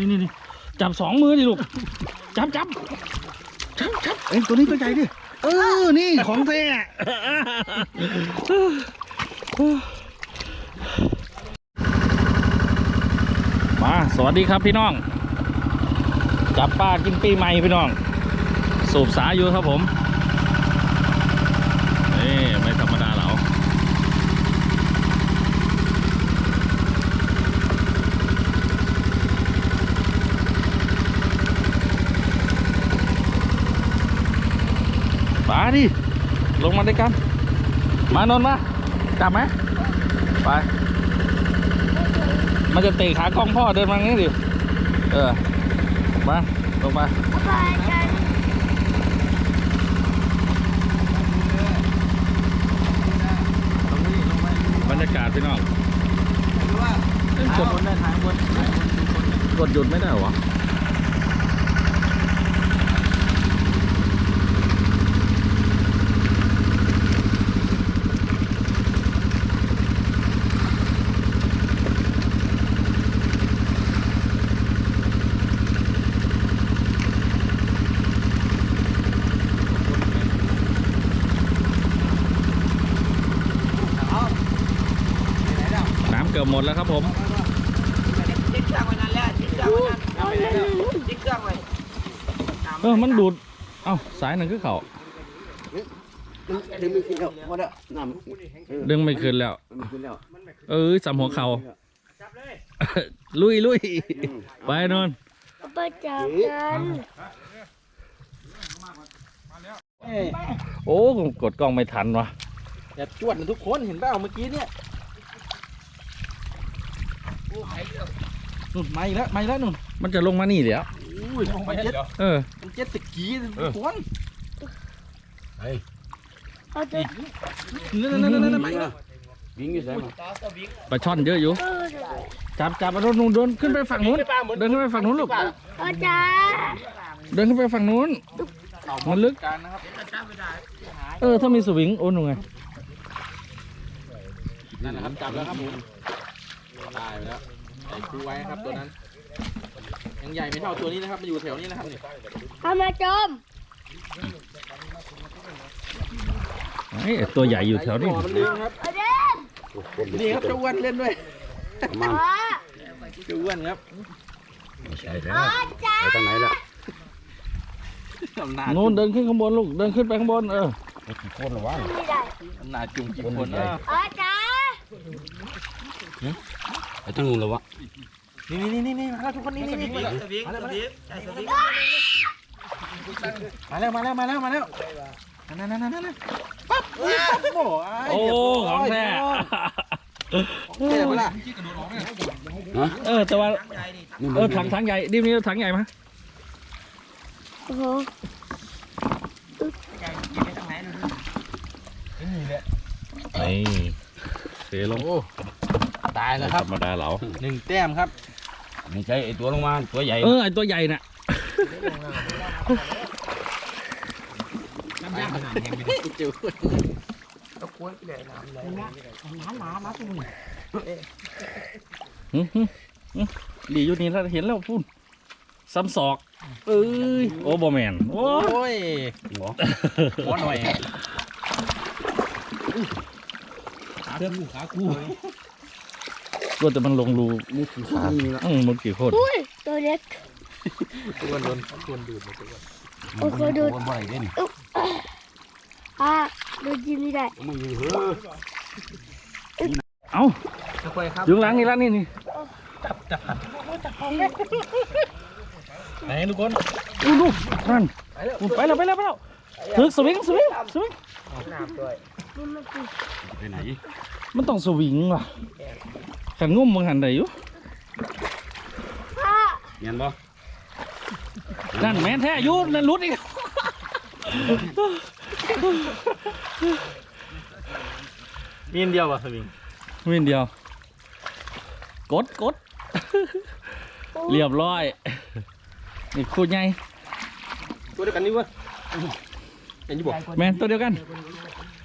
นี่นี่นี่จับสองมือดิลูก จับจับจับจับเอ้ยตัวนี้ตัวใหญ่ดิ เออ นี่ของแท้มา สวัสดีครับพี่น้อง จับปลากินปีใหม่พี่น้อง สูบสาอยู่ครับผม นี่ไม่ธรรมดาเรา มา ดิ ลงมาด้วยกัน มานนมา จับไหม ไป มันจะเตะขากล้องพ่อเดินมางี้ดิ เออ มา ลงมาบรรยากาศพี่น้องกดบนได้ทางบนกดหยุดไม่ได้เหรอ น้ำเกือบหมดแล้วครับผม ติ ดเครื่องไว้นั่นแหละติดเครื่องไว้นั่นเอาไปไหนแล้วติดเครื่องไว้เออมันดูด เอ้าสายหนึ่งคือเขาดึงไม่ขึ้นแล้วว่าแล้วน้ำดึงไม่ขึ้นแล้วมันขึ้นแล้ว เออสามหัวเขาลุยลุยไปนนท์ประจับกันโอ้ผมกดกล้องไม่ทันวะอย่าจวดนะทุกคนเห็นเปล่าเมื่อกี้เนี่ย นุ่นไม่แล้วไม่แล้วนุ่นมันจะลงมานี่เดี๋ยวอุ้ยมันเจ็ดเออมันเจ็ดตะกี้ทุกคนเอาจะนั่นนั่นนั่นนั่นวิ่งอยู่ใส่มาปลาช่อนเยอะอยู่เออได้จับจับเอารถนุ่นเดินขึ้นไปฝั่งนู้นเดินขึ้นไปฝั่งนู้นลูกพ่อจ๋าเดินขึ้นไปฝั่งนู้นมันลึกการนะครับเออถ้ามีสวิงโอ้หนูไงนั่นนะครับจับแล้วครับผมตายไปแล้ว ใส่คูไว้ครับตัวนั้น ยังใหญ่ไม่เท่าตัวนี้นะครับมันอยู่แถวนี้นะครับนี่ทำมาจมไอ้ตัวใหญ่อยู่แถวนี้หัมันดึงครับเอาเด้งนี่ครับเจ้าอ้วนเล่นด้วยประมาณพ่อเจ้าอ้วนครับไม่ใช่แล้วพ่อจ๋าไปทางไหนล่ะอำนาจนู้นเดินขึ้นข้างบนลูก เดินขึ้นไปข้างบนเออโคตรระวังไม่ได้อำนาจจุ่มกี่คนใหญ่นะพ่อจ๋า ไปทางนู้นแล้ววะนี่นี่นี่นี่มาแล้วทุกคนนี่นี่นี่มาแล้วมาแล้วมาแล้วมาแล้วนั่นนั่นนั่นนั่นปั๊บปั๊บโอ้โอ้ของแท้เท่ปะล่ะฮะเออแต่ว่าเออถังถังใหญ่ดิมนี้ถังใหญ่ไหมโอ้โหนี่เสลง ตายแล้วครับธรรมดาเหรอหนึ่งแต้มครับไม่ใช่ไอตัวลงมาตัวใหญ่เออไอตัวใหญ่น่ะเจอหึหึหึหลีอยู่นี่แล้วเห็นแล้วพูดซ้ำศอกเอ้ยโอ้บอแมนโอ้โอ้ยหัวขอหน่อย ก็แต่มันลงรูนี่คือขานี่ละอืมมันกี่คนอุ้ยตัวเล็กตัวโดนตัวดูดเลยตัวโอ้โหดูโดนบ่อยเล่นอะดูยิ้มไม่ได้มึงอยู่เฮ้อเอ้าค่อยครับอยู่ข้างหลังนี่ละนี่นี่ไหนทุกคนดูดูนั่นอู้ไปแล้วไปแล้วไปแล้วถึกสวิงสวิงสวิงนี่มันคือไปไหนมันต้องสวิงว่ะ ขันงุ่มมึงหันไหนอยู่พ่อเงี้ยบ่นั่นแม่นแท้อยูนั่นรุดอีกมีนเดียวป่ะสวิงวินเดียว กดกดเรียบร้อยนี่คูดใหญ่ตัวเดียวกันนี่วะเห็นยี่บอกแมนตัวเดียวกัน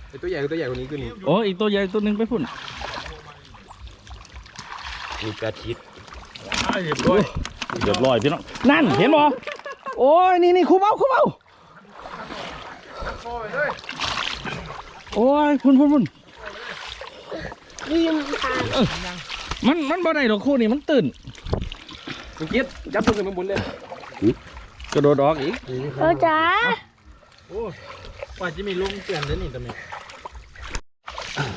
ไอตัวใหญ่กับตัวใหญ่กว่านี้คือนี่โอ้อีกตัวใหญ่ตัวหนึ่งไปพุ่น มีแปดชิดเรียบร้อยเรียบร้อยพี่น้องนั่นเห็นบ่โอ้ยนี่นี่ครูเบ้าครูเบ้าโอ้ยพุ่นพุ่นพุ่นยิมทางมันมันบ่ได้ดอกคู่นี่มันตื่นเมื่อกี้จับตัวขึ้นมาบนเลยกระโดดออกอีกพ่อจ๋าว่าจะมีลุงเตือนแล้วนี่ทำไม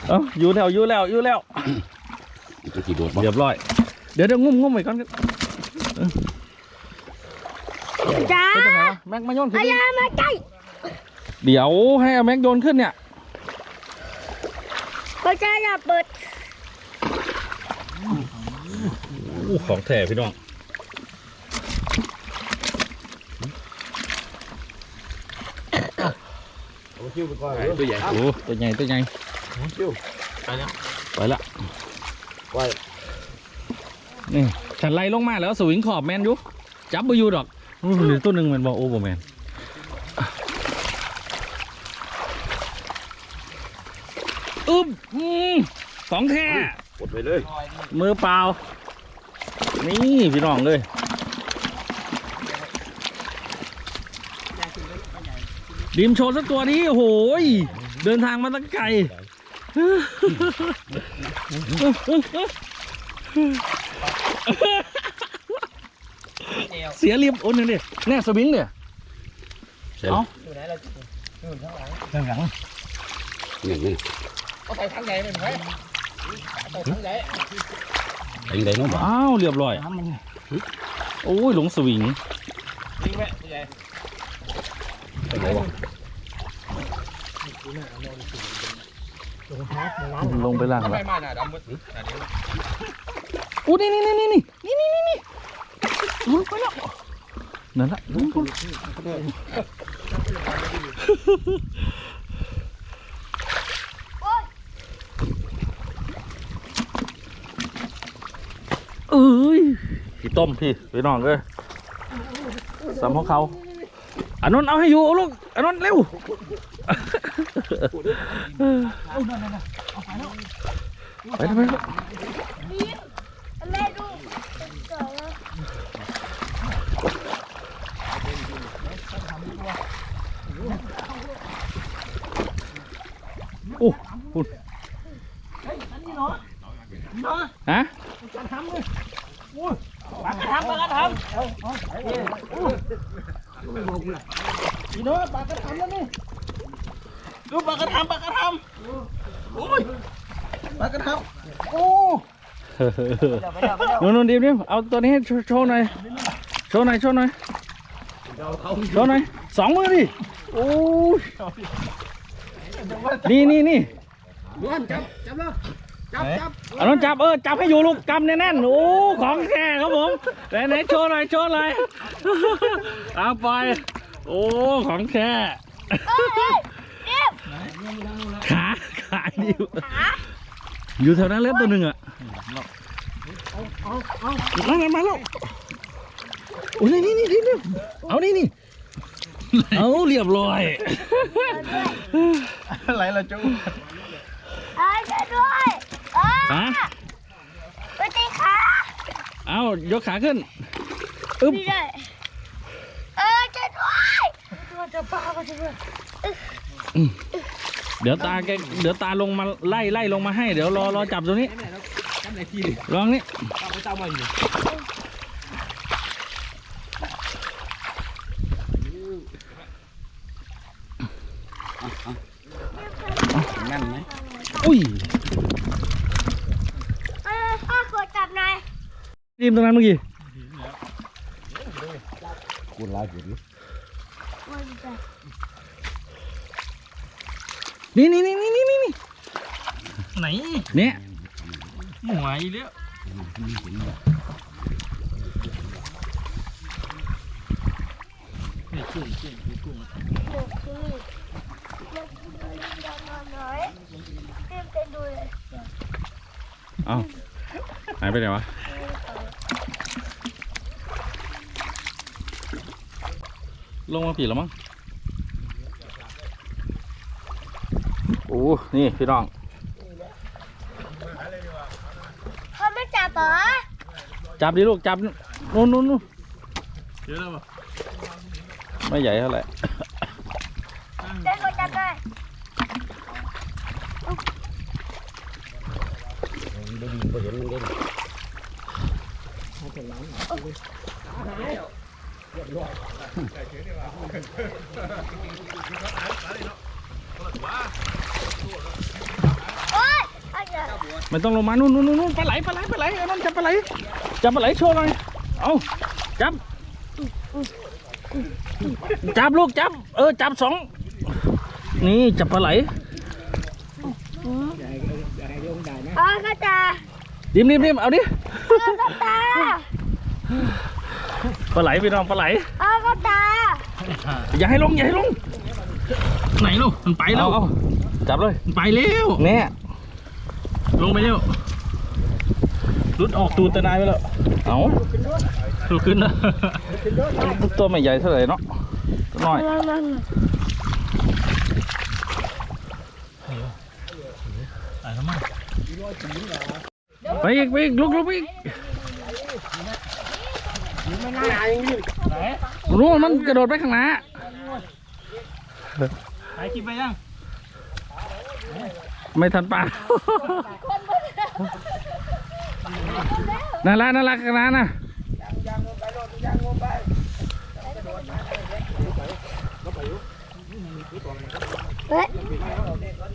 เอ้าอยู่แล้วอยู่แล้วอยู่แล้ว จะกี่โดดบ่เรียบร้อย เดี๋ยวเดี๋ยวงุ้มงุ้มไว้ก่อนกันจ๋าเป็นจังไงวะแม็กมาโยนขึ้นอาดิยามาใกล้เดี๋ยวให้เอาแม็กโยนขึ้นเนี่ยพ่อจ๋าอย่าเปิดอู้ของแท้พี่น้องเอาคิวไปก่อนตัวใหญ่โอ้ตัวใหญ่ตัวใหญ่ ไปแล้ว ไปละ ไว้นี่ฉันไล่ลงมาแล้วสวิงขอบแมนอยุจับไปอยู่ดอกอู้เหลือตัวหนึ่งแมันบอกโอ้บ่แมนอึ๊บอืมของแท้กดไปเลย มือเปล่า นี่พี่น้องเลยดิมโชว์สักตัวนี้โอ้โหยเดินทางมาตั้งไกล เสียเรียบโอนเนี่ยแน่สวิงเนี่ยเอาอยู่ไหนเราอยู่ข้างหลังข้างหลังอย่างนี้เอาไปทางไหนเป็นไงไปทางไหนไปไหนน้องบ้าอ้าวเรียบร้อยโอ้ยหลงสวิงยิงแม่ใหญ่ไปไหนวะ ลงไปล่างทำไมละมาหน้าดำมืดอันนี้อู้นี่นี่นี่นี่นี่นี่นี่นี่นี่ลงไปแล้วนั่นละลงไปเอ้ยพี่ต้มพี่พี่น้องเอ้ยสำของเขา อันนั้นเอาให้อยู่เอาลูกอันนั้นเร็วไปทำไมลูก แม่ดูเจอแล้ว โอ้คุณฮะ ดูปลากกระทำปลากกระทำโอ้ยปากกระทำโอ้นู่นนู่นดิมดิมเอาตัวนี้โชว์หน่อยโชว์หน่อยโชว์หน่อยโชว์หน่อยสองมือดิโอ้ยนี่นี่นี่ย้อนจับจับแล้ว จับจับเอาน้องจับเออจับให้อยู่ลูกกำแน่นๆโอ้ของแท้ครับผมไหนไหนโชว์หน่อยโชว์หน่อยเอาไปโอ้ของแท้เอ้ยเอ้ยขาขาดิวอยู่แถวนั้นเล่นตัวหนึ่งอะมาแล้วมาแล้วโอ้ยนี่นี่นี่นี่เอานี่นี่เอาเรียบร้อยอะไรล่ะจูเอ้ยช่วยด้วยเอ้ย ฮะไปตีขาเอายกขาขึ้น อึ๊บนี่ได้เอ้ยช่วยด้วยตัวจะบ้าก็ช่วยด้วยเดี๋ยวตาแกเดี๋ยวตาลงมาไล่ไล่ลงมาให้ เดี๋ยวรอรอจับตรงนี้ทำไหนทีลองนี่ เอาไปเจ้ามาอยู่ แม่นไหม อุ้ย เอ้ยพ่อขอจับหน่อย ที มตรงนั้นเมื่อกี้กูลายอยู่ดิมันจะนี่นี่นี่นี่นี่นี่ไหนเนี่ยหมวยเลี้ยนี่กุ้งกุ้งกุ้งหนูคือมันจะนอนน้อยเต็มไปดูเลยเอาหายไปไหนวะ ลงมาผีแล้วมั้งโอ้นี่พี่น้องเขาไม่จับเหรอจับดิลูกจับนู่นนู่นนู่นเยอะแล้วป่ะไม่ใหญ่เท่าไหร่เดินก็จับได้โอ๊ยเอาอย่าไม่ต้องลงมานู่นนู่นนู่นนู่นปลาไหลปลาไหลปลาไหลไอ้นั่นจับปลาไหลจับปลาไหลโชว์หน่อยเอาจับ จับลูกจับ เออจับสองนี่จับปลาไหลเอากระตาดิมดิมดิมเอาดิเอากระตา ปลาไหลพี่น้องปลาไหลเอากระตาอย่าให้ลงอย่าให้ลง ไหนลูกมันไปแล้เอาวเอาจับเลยมันไปเร็วเนี่ยลงไปเร็วรุดออกตูดตะนายไปแล้วเอาลุกขึ้นนะตัวไม่ใหญ่เท่าไหร่เนาะตัวน้อยไปอีกไปอีกลุกลุกไปอีก รู้มันกระโดดไปข้างหน้าถ่ายคลิปไปยัง ไม่ทันปลาน่ารักน่ารักข้างหน้านะเฮ้ย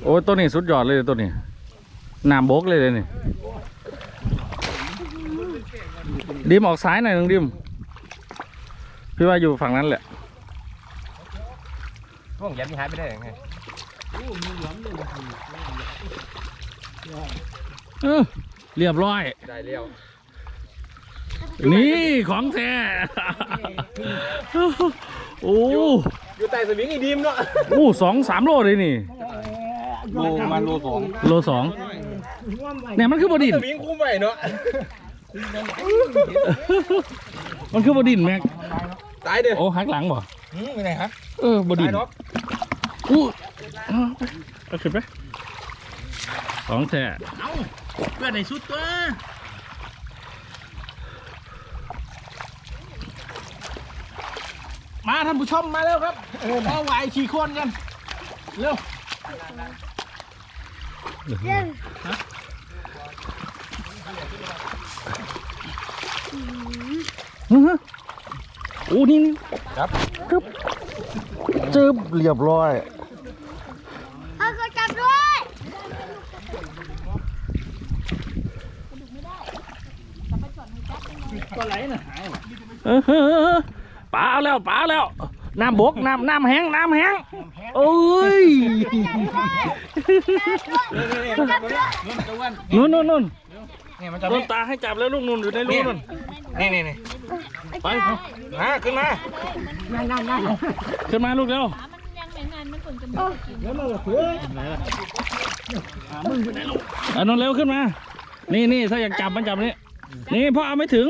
โอ้ยตัวนี้สุดยอดเลยตัวนี้น้ำบกเลยเลยนี่ดิมออกซ้ายหน่อยนึงดิม พี่ว่าอยู่ฝั่งนั้นแหละห้องยันหายไปได้ยังไงเออเรียบร้อย ได้เลี้ยวนี่ของแท้ โอ้อยู่ใต้สวิงอีดีมเนาะโอ้สองสามโลเลยนี่ โลมาโลสองโลสองเนี่ยมันคือบดินสวิงคุ้มไปเนาะมันคือบดินแม็ก ตายเด้อโอ้หักหลังบ่หืมเป็นไงฮะเออบดิตานยเนาะอู้เอาไปเอาขึ้นไปของแท้เพื่อนในชุดตัวมาท่านผู้ชมมาแล้วครับเอาไหวขี่โคนกันเร็วเล่น อื้อหือโอ้นี่นี่ครับครับเจอเรียบร้อยเอาก็จับด้วยเออเออเออปลาเอาแล้วปลาเอาแล้วน้ำบกน้ำน้ำแห้งน้ำแห้งโอ้ยนู่นนู่นนู่นนี่มันจะโดนตาให้จับแล้วลูกนู่นอยู่ในรูนู่นนี่นี่นี่ ไปมาขึ้นมา ขึ้นมาลูกเร็วอันนั้นเร็วขึ้นมา นี่นี่ถ้าอยากจับมันจับนี่นี่พ่อเอาไม่ถึง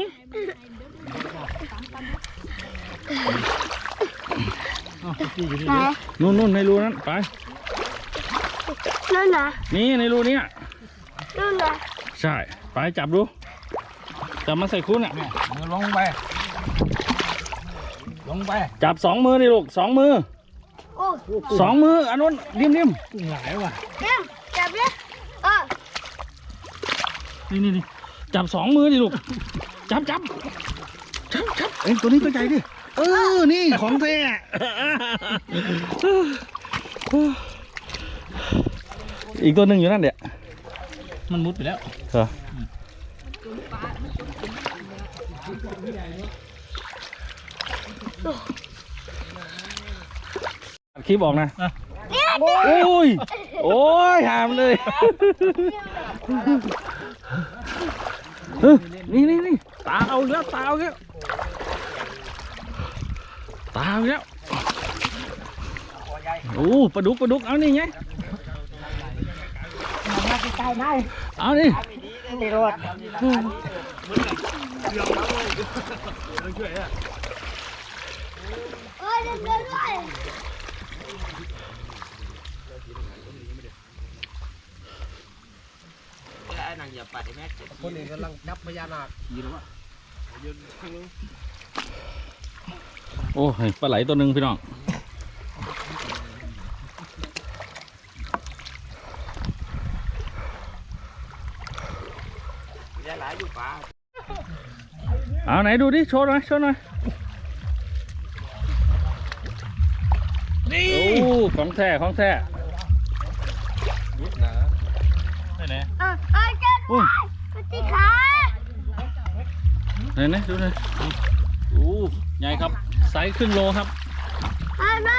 ไหนนู่นนู่นในรูนั้นไป นั่นนะนี่ในรูเนี้ยนั่นนะใช่ ไปจับดู จับมาใส่คุ้นอะ มือลงไป ลงไปจับสองมือดิลูกสองมือโอ้สองมืออันนู้นริมริมเล่นจับเลยเออนี่นี่นี่จับสองมือดิลูกจับจับจับจับเอ้ยตัวนี้ตัวใหญ่ดิเออนี่ของแท้อีกตัวหนึ่งอยู่นั่นเดี๋ยวมันมุดไปแล้วเหรอ คลิปออกนะโอ้ย โอ้ยหามเลย เออนี่นี่นี่ตาเอาแล้วตาเอาแล้วตาเอาแล้วโอ้ปลาดุกปลาดุกเอานี่ไงเอานี่ เออเล่นด้วยด้วยคนนี้กำลังจับพญานาคโอ้ยปลาไหลตัวหนึ่งพี่น้องเอาไหนดูดิ โชว์หน่อย โชว์หน่อย นี่ โอ้ ของแท้ของแท้อะอะเจ้าอุ้ยปฏิขาไหนไหนดูหน่อยโอ้ใหญ่ครับไซส์ครึ่งโลครับอะมา